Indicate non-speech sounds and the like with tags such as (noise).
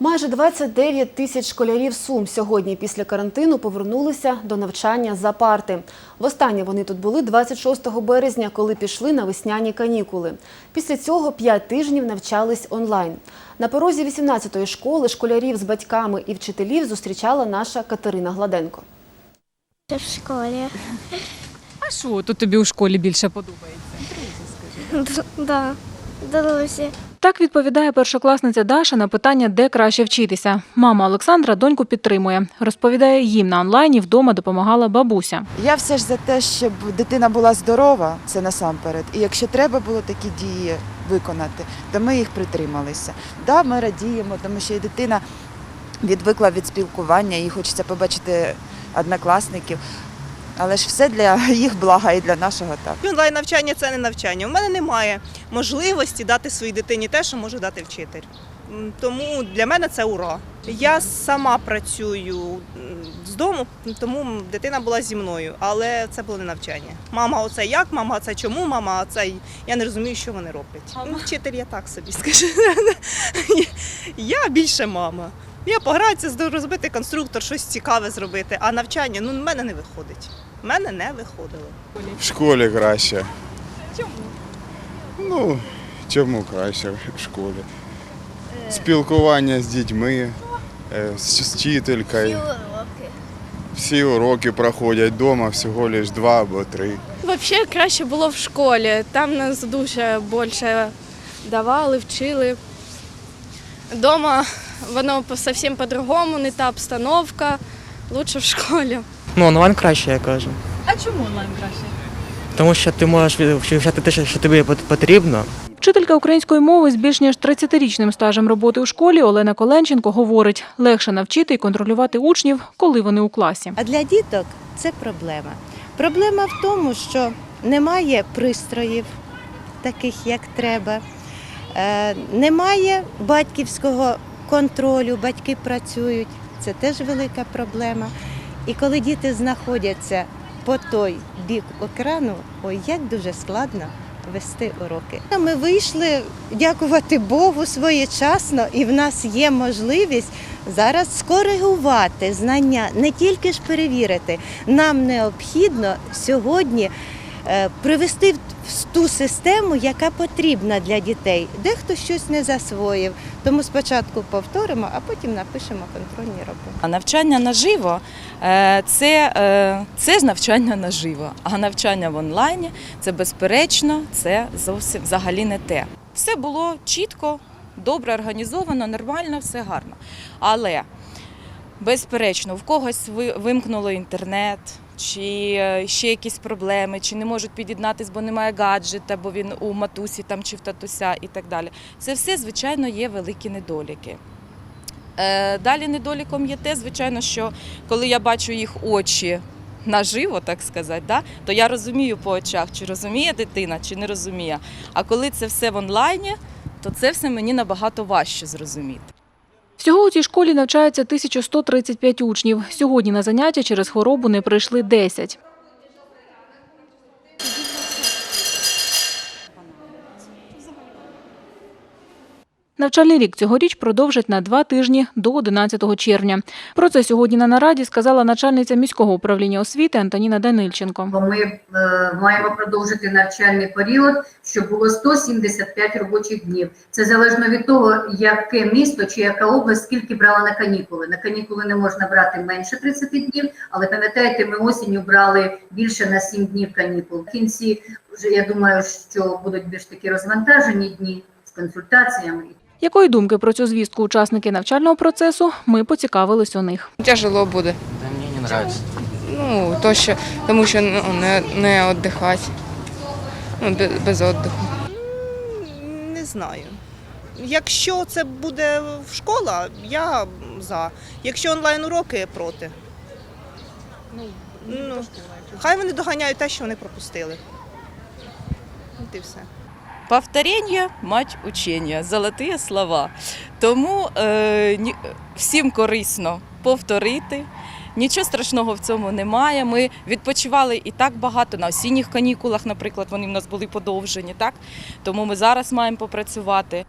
Майже 29 тисяч школярів Сум сьогодні після карантину повернулися до навчання за парти. Востаннє вони тут були 26 березня, коли пішли на весняні канікули. Після цього 5 тижнів навчались онлайн. На порозі 18-ї школи школярів з батьками і вчителів зустрічала наша Катерина Гладенко. в школі. А що тут тобі у школі більше подобається? Да, друзі. Так відповідає першокласниця Даша на питання, де краще вчитися. Мама Олександра доньку підтримує. Розповідає, їм на онлайні вдома допомагала бабуся. Я все ж за те, щоб дитина була здорова, це насамперед. І якщо треба було такі дії виконати, то ми їх притрималися. Да, ми радіємо, тому що і дитина відвикла від спілкування, їй хочеться побачити однокласників. Але ж все для (laughs) їх блага і для нашого так. Онлайн навчання це не навчання. У мене немає можливості дати своїй дитині те, що може дати вчитель. Тому для мене це ура. Я сама працюю з дому, тому дитина була зі мною, але це було не навчання. Мама, оце як, мама, це чому, мама, а це я не розумію, що вони роблять. Ну, вчитель я так собі скажу. (laughs) Я більше мама. Я погратися, з- розбити конструктор, щось цікаве зробити, а навчання ну, в мене не виходить. В мене не виходило. В школі краще. Чому? Ну, чому краще в школі? Спілкування з дітьми, е, з вчителькою. Всі уроки проходять вдома всього лиш два або три. Взагалі краще було в школі. Там нас дуже більше давали, вчили. Дома воно зовсім по-другому, не та обстановка. Лучше в школі. Ну, онлайн краще, я кажу. А чому онлайн краще? Тому що ти можеш вивчати те, що тобі пот- потрібно. Вчителька української мови з більш ніж 30-річним стажем роботи у школі Олена Коленченко говорить, легше навчити і контролювати учнів, коли вони у класі. А для діток це проблема. Проблема в тому, що немає пристроїв, таких як треба, немає батьківського контролю, батьки працюють. Це теж велика проблема. І коли діти знаходяться по той бік екрану, ой, як дуже складно вести уроки. Ми вийшли, дякувати Богу, своєчасно, і в нас є можливість зараз скоригувати знання, не тільки ж перевірити. Нам необхідно сьогодні е, привести в ту систему, яка потрібна для дітей. Дехто щось не засвоїв, тому спочатку повторимо, а потім напишемо контрольні роботи. А навчання наживо е, це, е, це ж навчання наживо. А навчання в онлайні це безперечно, це зовсім взагалі не те. Все було чітко, добре організовано, нормально, все гарно. Але безперечно, в когось ви- вимкнуло інтернет. Чи е, ще якісь проблеми, чи не можуть під'єднатись, бо немає гаджета, бо він у матусі там чи в татуся і так далі. Це все, звичайно, є великі недоліки. Е, Далі недоліком є те, звичайно, що коли я бачу їх очі наживо, так сказати, да, то я розумію по очах, чи розуміє дитина, чи не розуміє. А коли це все в онлайні, то це все мені набагато важче зрозуміти. Всього у цій школі навчається 1135 учнів. Сьогодні на заняття через хворобу не прийшли 10. Навчальний рік цьогоріч продовжать на два тижні до 11 червня. Про це сьогодні на нараді сказала начальниця міського управління освіти Антоніна Данильченко. Ми е, маємо продовжити навчальний період, щоб було 175 робочих днів. Це залежно від того, яке місто чи яка область скільки брала на канікули. На канікули не можна брати менше 30 днів, але пам'ятаєте, ми осінню брали більше на 7 днів канікул. В кінці вже я думаю, що будуть більш такі розвантажені дні з консультаціями. Якої думки про цю звістку учасники навчального процесу, ми поцікавились у них. Тяжело буде. Та мені не подобається. Ну, то що, тому що ну, не, не віддихати. Ну, без, без віддиху. Не знаю. Якщо це буде в школа, я за. Якщо онлайн уроки проти. Ну, хай вони доганяють те, що вони пропустили. От і все. Повторення – мать учення, золоті слова. Тому е, всім корисно повторити. Нічого страшного в цьому немає. Ми відпочивали і так багато на осінніх канікулах, наприклад, вони в нас були подовжені, так? Тому ми зараз маємо попрацювати.